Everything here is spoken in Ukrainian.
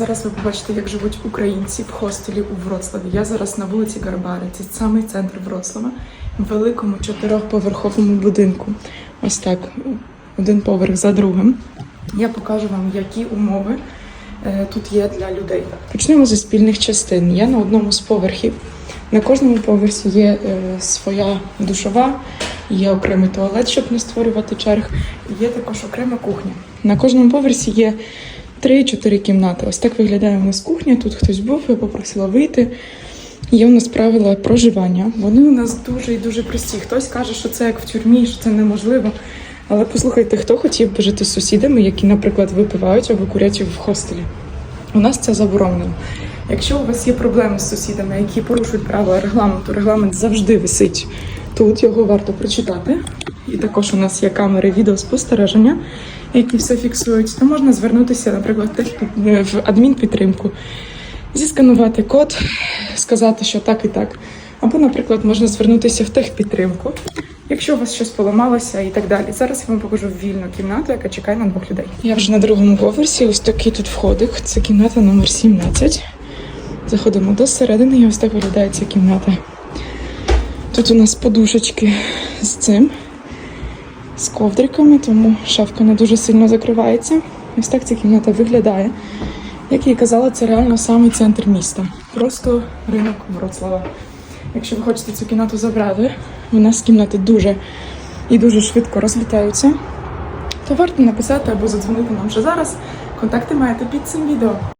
Зараз ви побачите, як живуть українці в хостелі у Вроцлаві. Я зараз на вулиці Гарбари, це самий центр Вроцлава, в великому чотирьохповерховому будинку. Ось так, один поверх за другим. Я покажу вам, які умови е, тут є для людей. Почнемо зі спільних частин. Я на одному з поверхів. На кожному поверсі є е, своя душова, є окремий туалет, щоб не створювати черг. Є також окрема кухня. На кожному поверсі є 3-4 кімнати. Ось так виглядає у нас кухня. Тут хтось був, я попросила вийти. Є у нас правила проживання. Вони у нас дуже і дуже прості. Хтось каже, що це як в тюрмі, що це неможливо. Але послухайте, хто хотів би жити з сусідами, які, наприклад, випивають або курять в хостелі? У нас це заборонено. Якщо у вас є проблеми з сусідами, які порушують правила регламенту, регламент завжди висить тут, його варто прочитати. І також у нас є камери відеоспостереження, які все фіксують. То можна звернутися, наприклад, в адмінпідтримку, зісканувати код, сказати, що так і так. Або, наприклад, можна звернутися в техпідтримку, якщо у вас щось поламалося і так далі. Зараз я вам покажу вільну кімнату, яка чекає на двох людей. Я вже на другому поверсі. Ось такий тут входик. Це кімната номер 17. Заходимо до середини, і ось так виглядає ця кімната. Тут у нас подушечки з цим, з ковдриками, тому шафка не дуже сильно закривається. Ось так ця кімната виглядає. Як я і казала, це реально самий центр міста. Просто ринок Вроцлава. Якщо ви хочете цю кімнату забрати, у нас кімнати дуже і дуже швидко розлітаються, то варто написати або задзвонити нам вже зараз. Контакти маєте під цим відео.